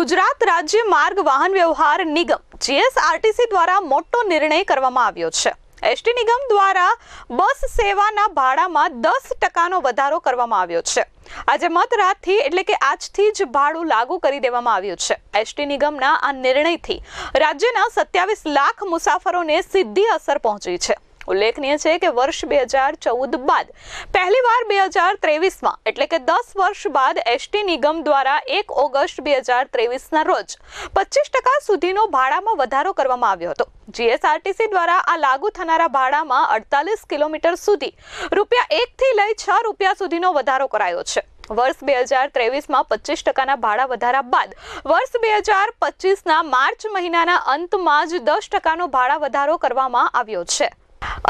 ગુજરાત રાજ્ય માર્ગ વાહન વ્યવહાર નિગમ જીએસઆરટીસી દ્વારા મોટો નિર્ણય કરવામાં આવ્યો છે. એસટી નિગમ દ્વારા બસ સેવાના ભાડામાં દસ ટકાનો વધારો કરવામાં આવ્યો છે. આજે મધરાતથી એટલે કે આજથી જ ભાડું લાગુ કરી દેવામાં આવ્યું છે. એસટી નિગમના આ નિર્ણયથી રાજ્યના સત્યાવીસ લાખ મુસાફરોને સીધી અસર પહોંચી છે. ઉલ્લેખનીય છે કે વર્ષ બે હજાર ચૌદ બાદ પહેલીવાર બે હજાર ત્રેવીસમાં, એટલે કે દસ વર્ષ બાદ એસટી નિગમ દ્વારા એક ઓગસ્ટ બે હજાર ત્રેવીસના રોજ પચીસ ટકા સુધીનો ભાડામાં વધારો કરવામાં આવ્યો હતો. જીએસઆરટીસી દ્વારા આ લાગુ થનારા ભાડામાં અડતાલીસ કિલોમીટર સુધી રૂપિયા એકથી લઈ છ રૂપિયા સુધીનો વધારો કરાયો છે. વર્ષ બે હજાર ત્રેવીસમાં પચીસ ટકાના ભાડા વધારા બાદ, વર્ષ બે હજાર પચીસના માર્ચ મહિનાના અંતમાં જ દસ ટકાનો ભાડા વધારો કરવામાં આવ્યો છે.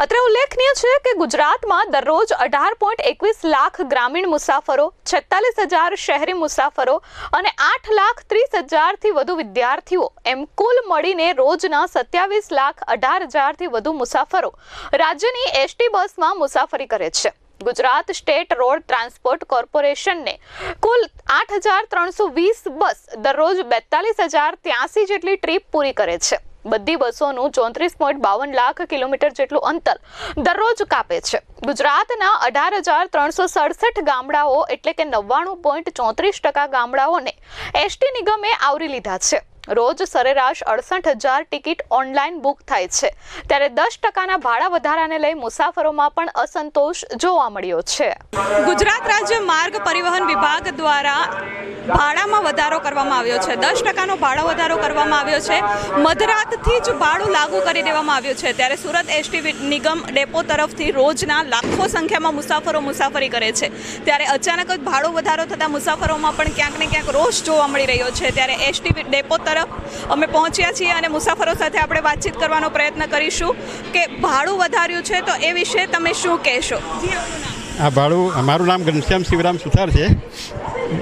અત્રે ઉલ્લેખનીય છે કે ગુજરાતમાં દરરોજ અઢાર પોઈન્ટ એકવીસ લાખ ગ્રામીણ મુસાફરો, છેતાલીસ હજાર શહેરી મુસાફરો અને આઠ લાખ ત્રીસ હજારથી વધુ વિદ્યાર્થીઓ એમ કુલ મળીને રોજના સત્યાવીસ લાખ અઢાર હજારથી વધુ મુસાફરો રાજ્યની એસટી બસમાં મુસાફરી કરે છે. ગુજરાત સ્ટેટ રોડ ટ્રાન્સપોર્ટ કોર્પોરેશનને કુલ આઠ હજાર ત્રણસો વીસ બસ દરરોજ બેતાલીસ હજાર ત્યાસી જેટલી ટ્રીપ પૂરી કરે છે. બધી બસોનું ચોત્રીસ પોઈન્ટ બાવન લાખ કિલોમીટર જેટલું અંતર દરરોજ કાપે છે. ગુજરાતના અઢાર હજાર ત્રણસો સડસઠ ગામડાઓ એટલે કે નવ્વાણું પોઈન્ટ ચોત્રીસ ટકા ગામડાઓને એસટી નિગમે આવરી લીધા છે. રોજ સરેરાશ અડસઠ હજાર ટિકિટ ઓનલાઈન બુક થાય છે. ત્યારે દસ ટકાના ભાડા વધારાને લઈ મુસાફરોમાં પણ અસંતોષ જોવા મળ્યો છે. ગુજરાત રાજ્ય માર્ગ પરિવહન વિભાગ દ્વારા ભાડામાં વધારો કરવામાં આવ્યો છે. દસ ટકાનો ભાડો વધારો કરવામાં આવ્યો છે. મધરાતથી જ ભાડું લાગુ કરી દેવામાં આવ્યું છે. ત્યારે સુરત એસટી નિગમ ડેપો તરફથી રોજના લાખો સંખ્યામાં મુસાફરો મુસાફરી કરે છે. ત્યારે અચાનક જ ભાડો વધારો થતાં મુસાફરોમાં પણ ક્યાંક ને ક્યાંક રોષ જોવા મળી રહ્યો છે. ત્યારે એસટી ડેપો તરફ અમે પહોંચ્યા છીએ અને મુસાફરો સાથે આપણે વાતચીત કરવાનો પ્રયત્ન કરીશું કે ભાડું વધાર્યું છે તો એ વિશે તમે શું કહેશો? આ ભાડું મારું નામ ઘનશ્યામ શિવરામ સુથાર છે.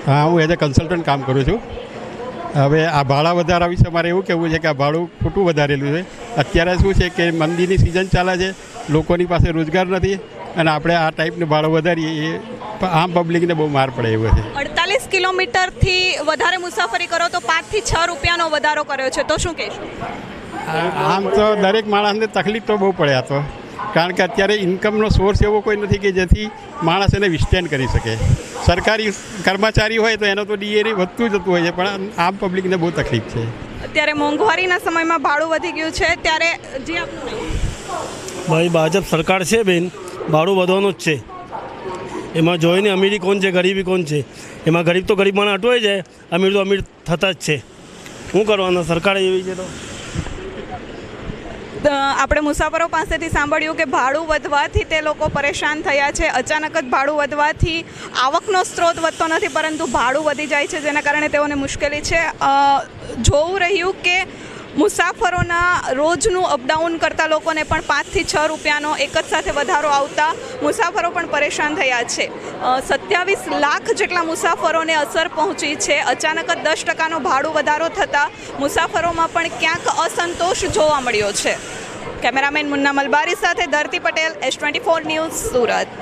હા હું એઝ અ કન્સલ્ટન્ટ કામ કરું છું. હવે આ ભાડા વધારા વિશે મારે એવું કહેવું છે કે આ ભાડું ખોટું વધારેલું છે. અત્યારે શું છે કે મંદીની સિઝન ચાલે છે લોકોની પાસે રોજગાર નથી અને આપણે આ ટાઈપનું ભાડું વધારીએ એ આમ પબ્લિકને બહુ માર પડે એવું છે. કિલોમીટરથી વધારે મુસાફરી કરો તો પાંચથી છ રૂપિયાનો વધારો કર્યો છે. તો શું કહેશો? આમ તો દરેક માણસને તકલીફ તો બહુ પડ્યા તો. કારણ કે અત્યારે ઇન્કમનો સોર્સ એવો કોઈ નથી કે જેથી માણસ એને વિસ્ટેન્ડ કરી શકે. સરકારી કર્મચારી હોય તો એનો તો ડીએની વધતું જતું હોય છે પણ આમ પબ્લિકને બહુ તકલીફ છે. અત્યારે મોંઘવારીના સમયમાં ભાડું વધી ગયું છે. ત્યારે જે આપનું ભાઈ ભાજપ સરકાર છે બેન. ભાડું વધવાનું જ છે. એમાં જોઈને અમીરી કોણ છે, ગરીબી કોણ છે? એમાં ગરીબ તો ગરીબ માણસ અટવાઈ જાય, અમીર તો અમીર થતા જ છે. શું કરવાનું, સરકાર એવી છે તો? આપણે મુસાફરો પાસેથી સાંભળ્યું કે ભાડું વધવાથી તે લોકો પરેશાન થયા છે. અચાનક જ ભાડું વધવાથી આવકનો સ્ત્રોત વધતો નથી, પરંતુ ભાડું વધી જાય છે, જેના કારણે તેઓને મુશ્કેલી છે. જોવું રહ્યું કે મુસાફરોના રોજનું અપડાઉન કરતા લોકોને પણ પાંચથી છ રૂપિયાનો એક જ સાથે વધારો આવતા મુસાફરો પણ પરેશાન થયા છે. સત્યાવીસ લાખ જેટલા મુસાફરોને અસર પહોંચી છે. અચાનક જ દસ ટકાનો ભાડું વધારો થતાં મુસાફરોમાં પણ ક્યાંક અસંતોષ જોવા મળ્યો છે. કેમેરામેન મુન્ના મલબારી સાથે Dharti Patel S twenty four news Surat.